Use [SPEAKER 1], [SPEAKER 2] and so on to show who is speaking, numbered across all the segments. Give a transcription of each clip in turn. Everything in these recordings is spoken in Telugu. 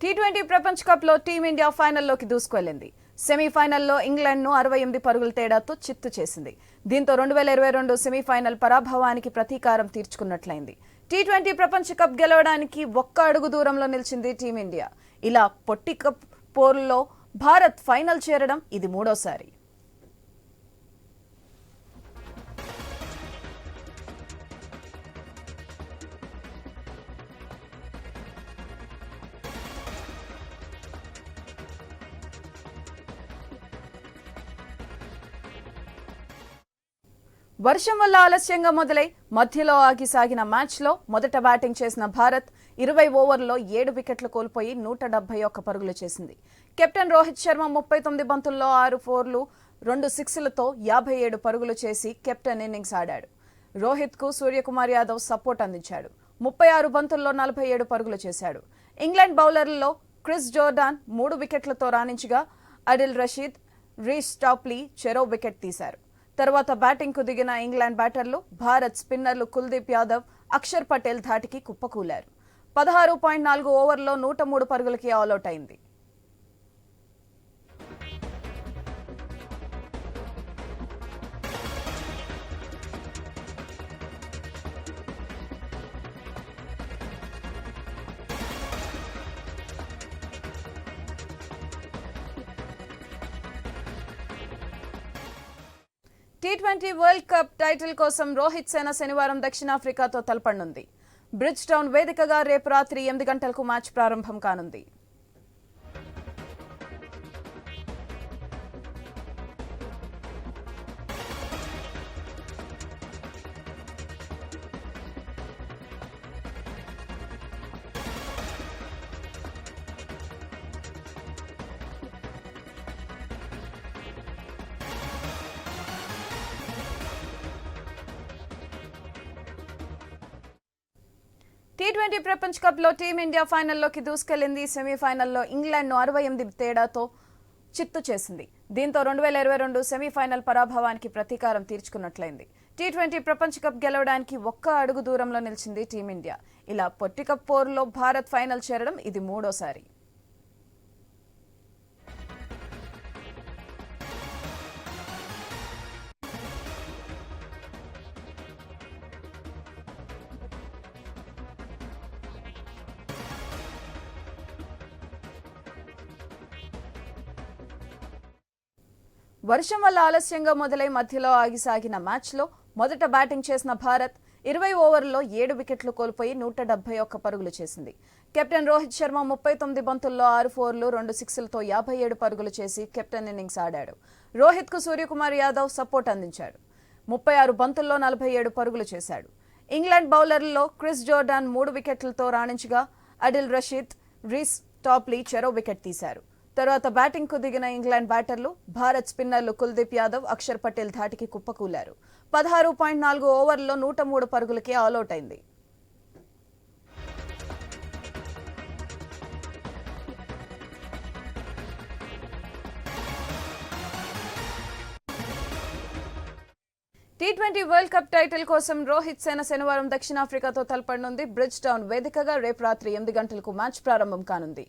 [SPEAKER 1] టీ ట్వంటీ ప్రపంచ కప్లో టీమిండియా ఫైనల్లోకి దూసుకెళ్ళింది సెమీఫైనల్లో ఇంగ్లాండ్ను అరవై ఎనిమిది పరుగుల తేడాతో చిత్తు చేసింది. దీంతో రెండు వేల ఇరవై రెండు సెమీఫైనల్ పరాభవానికి ప్రతీకారం తీర్చుకున్నట్లయింది. టీ ట్వంటీ ప్రపంచ కప్ గెలవడానికి ఒక్క అడుగు దూరంలో నిలిచింది టీమిండియా. ఇలా పొట్టి కప్ పోరులో భారత్ ఫైనల్ చేరడం ఇది మూడోసారి. వర్షం వల్ల ఆలస్యంగా మొదలై మధ్యలో ఆగి సాగిన మ్యాచ్లో మొదట బ్యాటింగ్ చేసిన భారత్ ఇరవై ఓవర్లలో ఏడు వికెట్లు కోల్పోయి నూట డెబ్బై ఒక్క పరుగులు చేసింది. కెప్టెన్ రోహిత్ శర్మ ముప్పై తొమ్మిది బంతుల్లో ఆరు ఫోర్లు రెండు సిక్స్లతో యాభై ఏడు పరుగులు చేసి కెప్టెన్ ఇన్నింగ్స్ ఆడాడు. రోహిత్కు సూర్యకుమార్ యాదవ్ సపోర్ట్ అందించాడు. ముప్పై ఆరు బంతుల్లో నలభై ఏడు పరుగులు చేశాడు. ఇంగ్లాండ్ బౌలర్లలో క్రిస్ జోర్డాన్ మూడు వికెట్లతో రాణించగా అడిల్ రషీద్ రీష్ టాప్లీ చెరో వికెట్ తీశారు. తర్వాత బ్యాటింగ్కు దిగిన ఇంగ్లాండ్ బ్యాటర్లు భారత్ స్పిన్నర్లు కుల్దీప్ యాదవ్ అక్షర్ పటేల్ ధాటికి కుప్పకూలారు. పదహారు పాయింట్ నాలుగు ఓవర్లో నూట మూడు పరుగులకి ఆల్అౌట్ అయింది. T twenty world cup title కోసం రోహిత్ సేన శనివారం దక్షిణాఫ్రికాతో తలపడనుంది బ్రిడ్జ్ టౌన్ వేదికగా రేపు రాత్రి ఎనిమిది గంటలకు మ్యాచ్ ప్రారంభం కానుంది. ట్వంటీ ప్రపంచ కప్లో టీమిండియా ఫైనల్లోకి దూసుకెళ్ళింది సెమీఫైనల్లో ఇంగ్లాండ్ను అరవై ఎనిమిది తేడాతో చిత్తు చేసింది. దీంతో రెండు వేల ఇరవై రెండు సెమీఫైనల్ పరాభవానికి ప్రతీకారం తీర్చుకున్నట్లయింది. టీ ట్వంటీ ప్రపంచ కప్ గెలవడానికి ఒక్క అడుగు దూరంలో నిలిచింది టీమిండియా ఇలా పొట్టి కప్ పోరులో భారత్ ఫైనల్ చేరడం ఇది మూడోసారి. వర్షం వల్ల ఆలస్యంగా మొదలై మధ్యలో ఆగి సాగిన మ్యాచ్లో మొదట బ్యాటింగ్ చేసిన భారత్ ఇరవై ఓవర్లలో ఏడు వికెట్లు కోల్పోయి నూట డెబ్బై ఒక్క పరుగులు చేసింది. కెప్టెన్ రోహిత్ శర్మ ముప్పై తొమ్మిది బంతుల్లో ఆరు ఫోర్లు రెండు సిక్స్లతో యాభై ఏడు పరుగులు చేసి కెప్టెన్ ఇన్నింగ్స్ ఆడాడు. రోహిత్కు సూర్యకుమార్ యాదవ్ సపోర్ట్ అందించాడు. ముప్పై ఆరు బంతుల్లో నలభై ఏడు పరుగులు చేశాడు. ఇంగ్లాండ్ బౌలర్లలో క్రిస్ జోర్డాన్ మూడు వికెట్లతో రాణించగా అడిల్ రషీద్ రీస్ టాప్లీ చెరో వికెట్ తీశారు. తర్వాత బ్యాటింగ్కు దిగిన ఇంగ్లాండ్ బ్యాటర్లు భారత్ స్పిన్నర్లు కుల్దీప్ యాదవ్ అక్షర్ పటేల్ ధాటికి కుప్పకూలారు. పదహారు పాయింట్ నాలుగు ఓవర్లలో నూట మూడు పరుగులకి ఆల్అౌట్ అయింది. T twenty world cup title కోసం రోహిత్ సేన శనివారం దక్షిణాఫ్రికాతో తలపడనుంది. బ్రిడ్జ్ టౌన్ వేదికగా రేపు రాత్రి ఎనిమిది గంటలకు మ్యాచ్ ప్రారంభం కానుంది.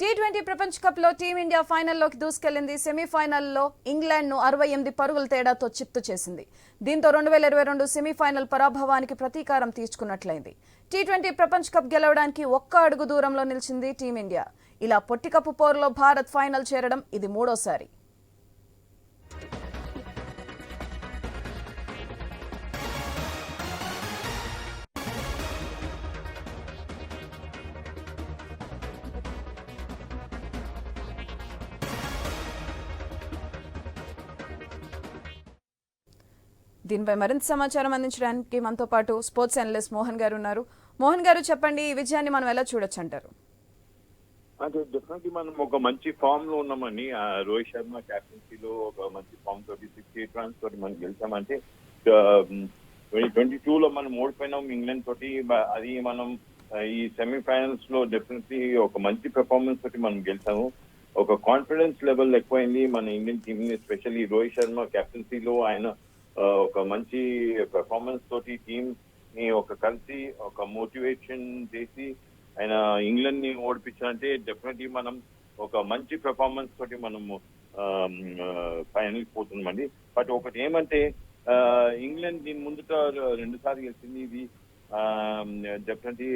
[SPEAKER 1] టీ ట్వంటీ ప్రపంచ కప్లో టీమిండియా ఫైనల్లోకి దూసుకెళ్ళింది సెమీఫైనల్లో ఇంగ్లాండ్ను అరవై ఎనిమిది పరుగుల తేడాతో చిత్తు చేసింది. దీంతో రెండు వేల ఇరవై రెండు సెమీఫైనల్ పరాభవానికి ప్రతీకారం తీర్చుకున్నట్లయింది. టీ ట్వంటీ ప్రపంచ కప్ గెలవడానికి ఒక్క అడుగు దూరంలో నిలిచింది టీమిండియా ఇలా పొట్టికప్పు పోరులో భారత్ ఫైనల్ చేరడం ఇది మూడోసారి. దీనిపై మరింత సమాచారం అందించడానికి మనతో పాటు స్పోర్ట్స్ అనలిస్ట్ మోహన్ గారు ఉన్నారు. మోహన్ గారు చెప్పండి ఈ విజయాన్ని మనం ఎలా చూడొచ్చు అంటారు?
[SPEAKER 2] అంటే డెఫినెట్లీ మనం ఒక మంచి ఫామ్లో ఉన్నామని రోహిత్ శర్మ క్యాప్టెన్సీలో ఒక మంచి ఫామ్ తోటి సిక్స్టీ రన్స్ తోటి మనం గెలిచామంటే ట్వంటీ టూ లో మనం ఓడిపోయినాం ఇంగ్లాండ్ తోటి అది మనం ఈ సెమీఫైనల్స్లో డెఫినెట్లీ ఒక మంచి పెర్ఫార్మెన్స్ తోటి మనం గెలిచాము. ఒక కాన్ఫిడెన్స్ లెవెల్ ఎక్కువైంది మన Indian team especially Rohit Sharma క్యాప్టెన్సీలో ఆయన ఒక మంచి పెర్ఫార్మెన్స్ తోటి టీమ్ని ఒక కలిసి ఒక మోటివేషన్ చేసి ఆయన ఇంగ్లాండ్ని ఓడిపించాలంటే డెఫినెట్లీ మనం ఒక మంచి పెర్ఫార్మెన్స్ తోటి మనము ఫైనల్ పోతున్నామండి. బట్ ఒకటి ఏమంటే ఇంగ్లాండ్ దీని ముందుట రెండు సార్లు గెలిచింది ఇది. డెఫినెట్లీ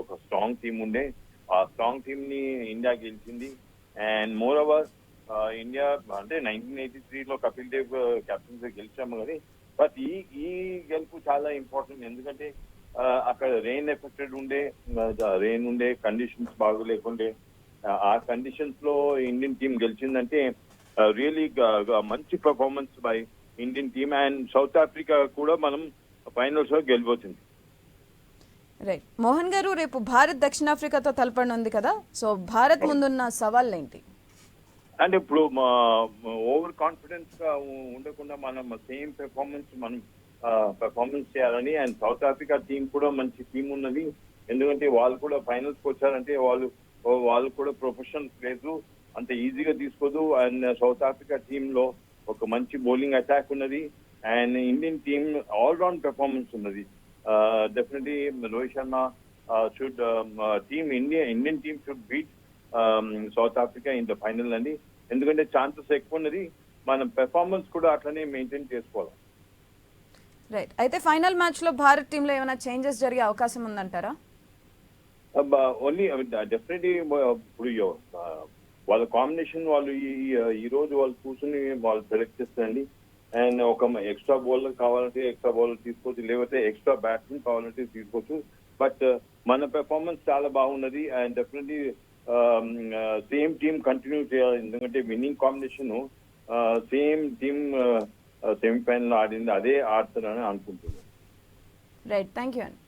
[SPEAKER 2] ఒక స్ట్రాంగ్ టీం ఉండే. ఆ స్ట్రాంగ్ టీం ని ఇండియా గెలిచింది. అండ్ మోర్ ఓవర్ ఇండియా అంటే నైన్టీన్ ఎయిటీ త్రీలో కపిల్ దేవ్ కెప్టెన్ గెలిచాము కానీ బట్ ఈ ఈ గెలుపు చాలా ఇంపార్టెంట్ ఎందుకంటే అక్కడ రెయిన్ ఎఫెక్టెడ్ ఉండే రెయిన్ ఉండే కండిషన్స్ బాగోలేకుండే ఆ, ఆ కండిషన్స్లో ఇండియన్ టీం గెలిచిందంటే రియలీ మంచి performance by Indian team and South Africa కూడా మనం ఫైనల్స్లో గెలిపోతుంది
[SPEAKER 1] రైట్ మోహన్ గారు రేపు భారత్ దక్షిణాఫ్రికాతో తలపడనుంది కదా. సో భారత్ ముందున్న సవాళ్ళు ఏంటి
[SPEAKER 2] అంటే ఇప్పుడు మా ఓవర్ కాన్ఫిడెన్స్గా ఉండకుండా మనం సేమ్ పెర్ఫార్మెన్స్ మనం పెర్ఫార్మెన్స్ చేయాలని అండ్ సౌత్ ఆఫ్రికా టీం కూడా మంచి టీం ఉన్నది. ఎందుకంటే వాళ్ళు కూడా ఫైనల్స్ వచ్చారంటే వాళ్ళు వాళ్ళు కూడా ప్రొఫెషనల్ ప్లేయర్స్ అంత ఈజీగా తీసుకోదు. అండ్ సౌత్ ఆఫ్రికా టీమ్లో ఒక మంచి బౌలింగ్ అటాక్ ఉన్నది. And Indian team all round performance ఉన్నది definitely Rohit Sharma should team India Indian team should beat South Africa in the final అండి. ఎందుకంటే ఛాన్సెస్ ఎక్కువ ఉన్నది మనం పెర్ఫార్మెన్స్ కూడా అట్లనే మెయింటైన్ చేసుకోవాలి.
[SPEAKER 1] రైట్ అయితే ఫైనల్ మ్యాచ్లో భారత్ టీంలో ఏమైనా చేంజెస్ జరిగే అవకాశం ఉందంటారా?
[SPEAKER 2] ఓన్లీ డెఫినెట్లీ ఇప్పుడు వాళ్ళ కాంబినేషన్ వాళ్ళు ఈ ఈ రోజు వాళ్ళు కూర్చుని వాళ్ళు సెలెక్ట్ చేస్తారండి. అండ్ ఒక ఎక్స్ట్రా బౌలర్ కావాలంటే ఎక్స్ట్రా బౌలర్ తీసుకోవచ్చు లేకపోతే ఎక్స్ట్రా బ్యాట్స్మెన్ కావాలంటే తీసుకోవచ్చు. బట్ మన పెర్ఫార్మెన్స్ చాలా బాగున్నది. And definitely same team continue చేయాలి ఎందుకంటే winning combination same team semifinal ఆడింది అదే ఆడతారని అనుకుంటున్నాను.
[SPEAKER 1] రైట్ థ్యాంక్ యూ అండి